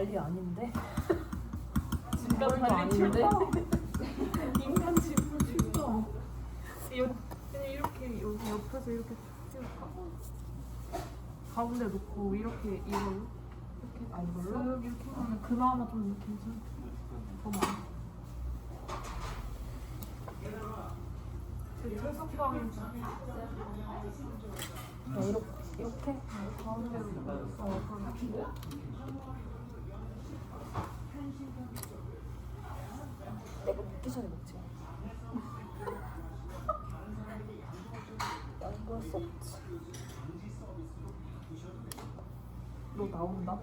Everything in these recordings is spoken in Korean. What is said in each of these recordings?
달리 아닌데? 달리 아닌데? 출동. 인간 집으로 출동. 여- 그냥 이렇게 여기 옆에서 이렇게 띄울까? 가운데 놓고 이렇게 이걸로 이렇게 아 이걸로? 쓱 이렇게 하면 그나마 좀 괜찮. 더 많아. 채석방이 어, 이렇게 이렇게? 가운데로 어 그렇게. 내가 먹기 전에 먹지. 난 그럴 수 없지. 너 나온다?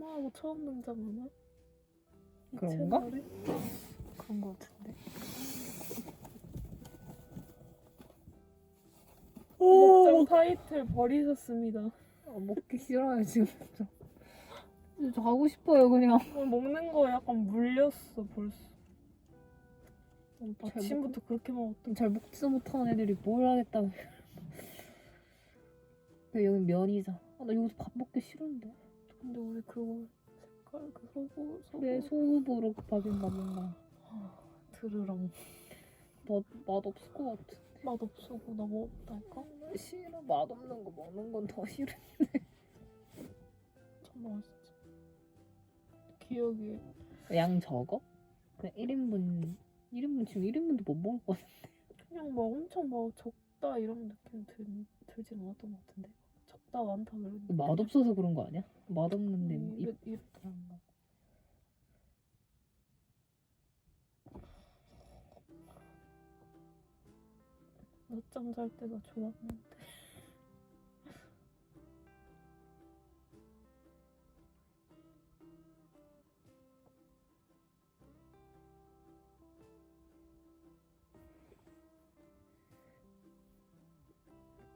어, 파마하고 처음 등장하나? 이 그런가? 채널에? 그런 거 같은데. 목장 타이틀 버리셨습니다. 아, 먹기 싫어요 지금. 저 가고 싶어요 그냥. 어, 먹는 거 약간 물렸어 벌써. 잘 아침부터 그렇게 먹었던. 잘 먹지도 못하는 애들이 뭘 하겠다고. 근데 여기 면이잖아. 아, 나 여기서 밥 먹기 싫은데. 근데 우리 그거 색깔 그 소고 소고 왜 소읍으로 밥인가 뭔가. 들으랑 맛, 맛 없을 것 같아. 맛 없어고 나 먹었다니까. 싫어. 맛없는 거 먹는 건 더 싫어. 참 맛있지. 기억이 양 적어? 그냥 1인분 1인분 지금 1인분도 못 먹을 것 같아. 그냥 막 엄청 막 적다 이런 느낌 들, 들진 않았던 것 같은데. 적다 많다. 느낌. 맛없어서 그런 거 아니야? 맛없는데 음, 입 이랬, 이랬다. 그런가? 낮잠 잘 때가 좋았는데.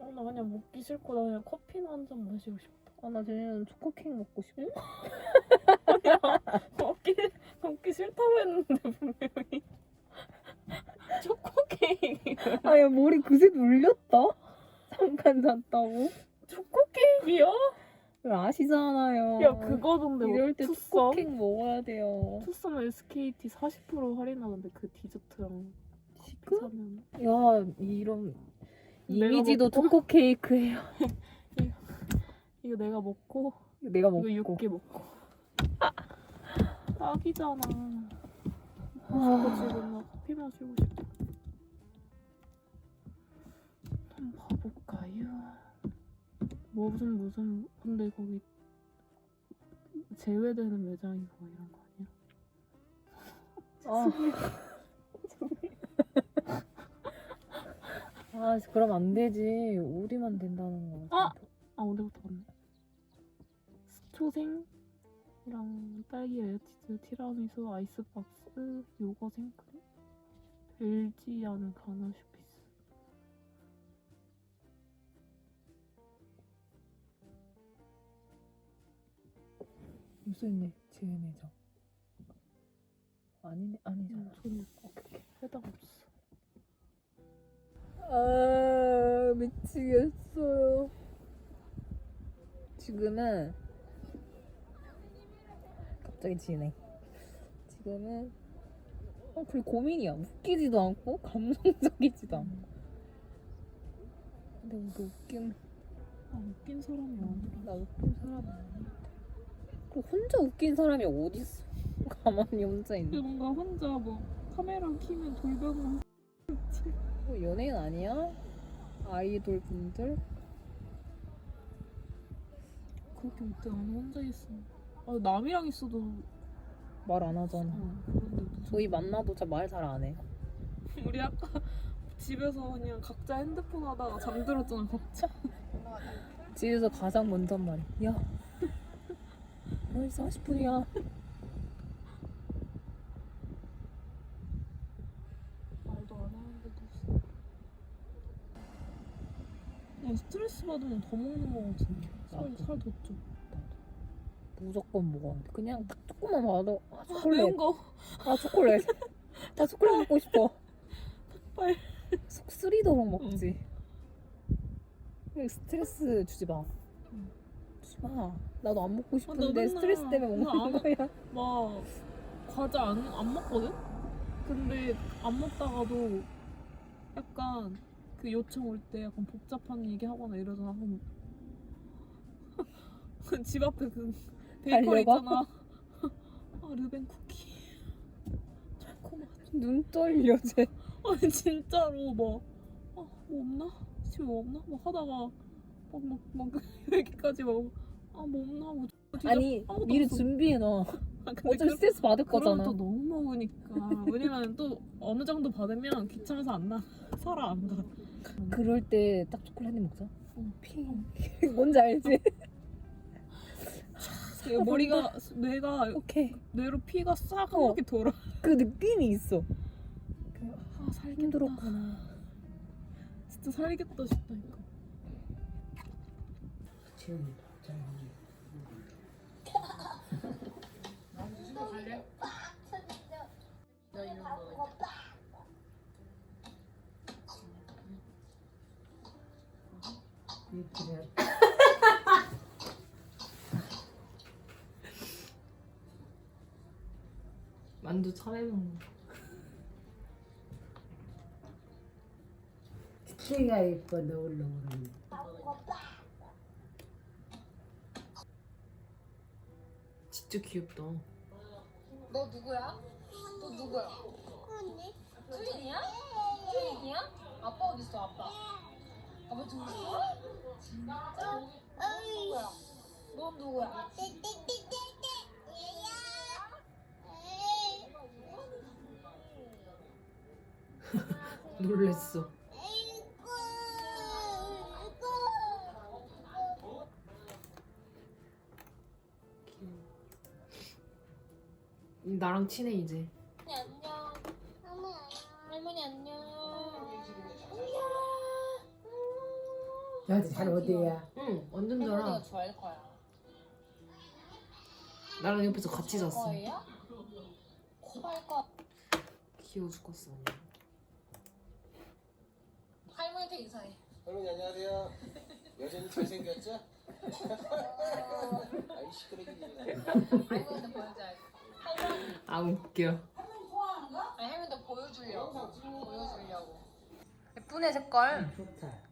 어, 나 그냥 먹기 싫고 나 그냥 커피나 한 잔 마시고 싶다. 아, 나 쟤는 초코 케이크 먹고 싶어. 먹기 먹기 싫다고 했는데 분명히 초코 케이크. 아, 야, 머리 그새 눌렸다? 잠깐 잤다고? 초코 케이크요? 아시잖아요. 야 그거던데 뭐 이럴 때 투썸? 초코 케이크 먹어야 돼요. 투썸 SKT 40% 할인하는데 그 디저트랑 시크? 사면 야, 이런 이미지도 먹고? 초코 케이크예요. 이거 내가 먹고 내가 먹고. 이거 6개 먹고 딱이잖아. 아. 저 지금 나 커피 마시고 싶어. 한번 봐볼까요? 뭐 무슨 무슨 근데 거기 제외되는 매장이 뭐 이런 거 아니야? 아. 아, 그럼 안 되지. 우리만 된다는 거. 아! 아 오늘부터 왔네. 스초생이랑 딸기 에어치즈 티라미수 아이스박스 요거 생크림 벨지안 가나슈피스 무슨. 제외 매장. 아니네, 아니잖아. 음, 손이 오케이 해당 없어. 아 미치겠어요. 지금은 갑자기 지네. 지금은 어 그게 고민이야. 웃기지도 않고 감성적이지도 않고. 근데 우리 웃긴 아 웃긴 사람이 아니라. 나 웃긴 사람 아니야. 그 혼자 웃긴 사람이 어디 있어? 가만히 혼자 있는. 뭔가 혼자 뭐 카메라 키면 돌변을 뭐 연예인 아니야? 아이돌 분들? 그렇게 못해 나는 혼자 있어. 아 남이랑 있어도 말 안 하잖아. 어, 그런데 저희 만나도 잘말잘 안 해. 우리 아까 집에서 그냥 각자 핸드폰 하다가 잠들었잖아 각자 집에서 가장 먼저 말이 야 벌써 40분이야 말도 안 하는데도 그냥 스트레스 받으면 더 먹는 거 같은데. 살, 살 돋죠 무조건 먹어 그냥 딱 조금만 봐도 아 아, 초콜릿. 매운 거. 아 초콜릿. 나 초콜릿 먹고 싶어. 빨리. 속 쓰리도록 먹지. 왜 스트레스 주지 마. 응. 주지 마. 나도 안 먹고 너 싶은데 맨날 스트레스 때문에 그거 먹는 안 거야. 막 과자 안, 안 먹거든? 근데 안 먹다가도 약간 그 요청 올 때 약간 복잡한 얘기 하거나 이러잖아. 그럼 집 앞에 그 베이커리 달려가? 있잖아. 아 르벤 쿠키. 달콤한. 눈 떨려 쟤 아니 진짜로 막 아, 뭐 없나? 집에 뭐 없나? 막 하다가 막막막 여기까지 막아뭐 없나? 뭐 진짜 아니 아무것도 미리 없어. 준비해 놔 아, 근데 어차피 그- 스트레스 받을 그러면 거잖아 또 너무 먹으니까 왜냐면 또 어느 정도 받으면 귀찮아서 안 나. 살아 안 가. 그럴 때 딱 초콜릿 한 입 먹자 응. 피 뭔지 알지? 그 머리가 뇌가 오케이 뇌로 피가 싹한 어. 바퀴 돌아. 그 느낌이 있어 아 살겠다. 힘들었구나 진짜 살겠다 싶다니까. 만두 차례 먹는 키가 이뻐 넣으려고 그러네. 진짜 귀엽다 너 누구야? 너 누구야? 수인이야? 수인이야? 아빠 어디 있어 아빠? 아빠 저기 있어? 누구야? 넌 누구야? 놀랬어. 나랑 친해 이제 너도 잘 어디야? 응 완전 할머니가 잘아 좋아할 거야. 나랑 옆에서 같이 잤어 거예요? 좋아할 거. 귀여워 죽겠어 할머니한테 인사해. 할머니 안녕하세요. 여전히 잘생겼죠? 아이 시끄러기지. 할머니한테 보여줘야지. 할머니, 아 웃겨 아니 할머니한테 보여주려고. 보여주려고. 예쁘네 색깔. 좋다.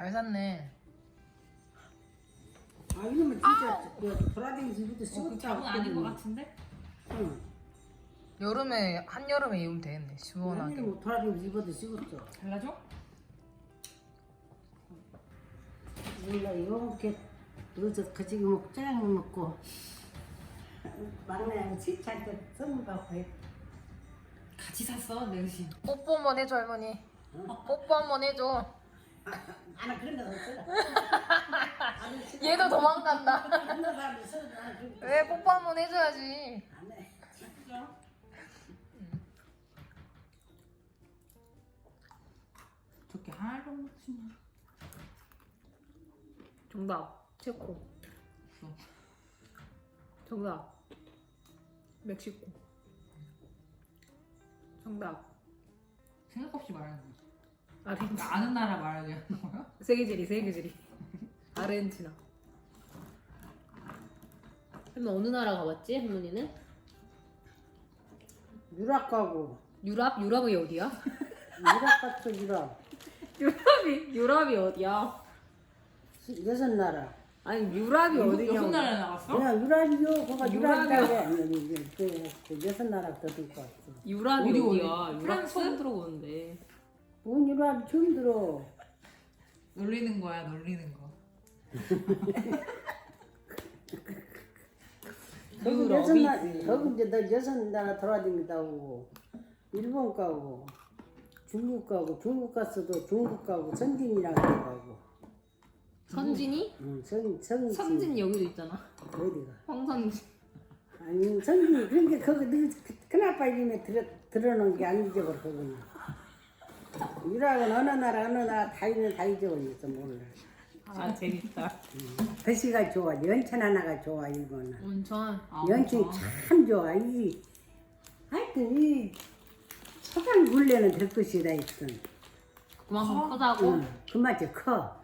응. 잘 샀네. 아 이놈은 진짜 그 돌아다니면서 이것도 씹었다. 아닌 것 같은데? 응. 여름에 한 여름에 입으면 되겠네. 시원하게. 아니 뭐 돌아다니면서 입어도 씹었어. 달라져? 몰라 이렇게 넣어서 그지기 먹고 짜장 먹고 막내 시차한테 선물 받고 해. 같이 샀어 내 대신 뽀뽀 한번 해줘 할머니. 뽀뽀 한번 해줘. 나는 그런 거 없어. 얘도 도망간다. 있어. 왜 뽀뽀 한 번 해줘야지. 안 해. 저렇게 하나도 먹지 정답 체코 어. 정답 멕시코 정답 생각 없이 말하는 거지 아르헨티나 아는 나라 말하게 하는 거야? 세계지리 세계지리 아르헨티나 할머니 어느 나라 가봤지 할머니는? 유럽 가고 유럽? 유럽이 어디야? 유럽 갔어 유럽. 유럽이 유럽이 어디야? 여섯 나라. 아니 유럽이 어디냐고 무슨 나라 나갔어? 그냥 유럽이요. 거가 유럽이요. 유럽이라고 그, 그 여섯 나라 더 듣고 왔어. 유럽이 어디, 어디야? 어디? 유럽 프랑스? 처음 들어보는데 뭔 유럽 처음 들어. 놀리는 거야 놀리는 거 거기 여섯 나. 거기 이제 너 여섯 나라 돌아다닌다고. 일본 가고 중국 가고 중국 갔어도 중국 가고 선진이라고 가고 선진이? 응, 선, 선진 선진 여기도 있잖아. 어디가 황선진. 아니 선진 그런 게 거기 너 큰아빠 이름에 들어, 들어놓은 게안 잊어버려 그거는 유학은 어느 나라 어느 나라 다 있는 다 잊어버렸어 몰라 아 재밌다. 글씨가 좋아 연천 하나가 좋아 일본은 온천. 연천이 참 좋아 이 하여튼 이 초반 굴레는 될 것이다 있어 그만큼 크다고. 응, 그 맛이 커.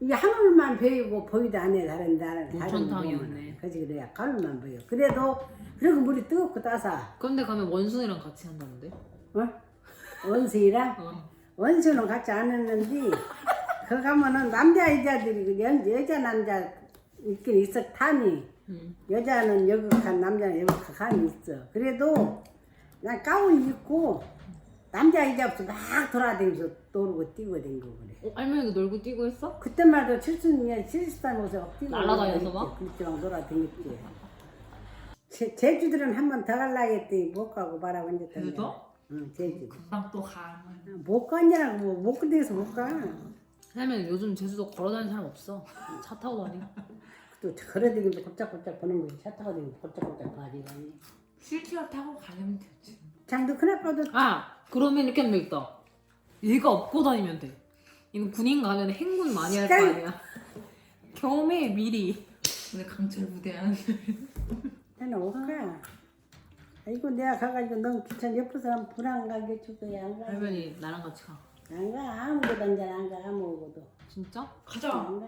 이게 하늘만 보이고 보이도 안 해 다른 다른 다른 온천탕이었네. 그지 그래야 하늘만 보여. 그래도 그리고 물이 뜨겁고 따사. 근데 가면 원순이랑 같이 한다는데? 어? 원수이랑 어. 원수는 같이 안 했는데 그 가면은 남자 여자들이 그 연, 여자 남자 있긴 있어 탐이 응. 여자는 간 남자는 간이 있어. 그래도 난 가운 입고 남자 여자 없이 막 돌아다니면서 놀고 뛰고 댕기고 그래. 어, 할머니도 놀고 뛰고 했어? 그때말도 칠순이야 칠순 옷에 막 뛰고 날아다녀서 막? 그때 막 놀아다녔지 제, 제주들은 한 번 더 갈라 했더니 못 가고 말하고 이제 제주도? 응 제주 금방 또 가면. 못 가냐고 뭐, 못 가대서 못가 할머니 요즘 제주도 걸어다니는 사람 없어. 차 타고 다니. 또 걸어다니면서 곱짝곱짝 보는 거지 차 타고 다니면 곱짝곱짝 봐야지 실티어 타고 가면 되지. 장도 큰아빠도 아 그러면 이렇게 하면 되겠다. 얘가 업고 다니면 돼. 이거 군인 가면 행군 많이 할거 아니야. 경험해 미리. 근데 강철 부대한. 나는 못 가. 아이고 내가 가가지고 너무 귀찮 옆에 사람 불안 가게 주고야 안 가. 할머니 나랑 같이 가. 안 가. 아무것도 안잘안 가. 아무것도. 진짜? 가자. 안 가.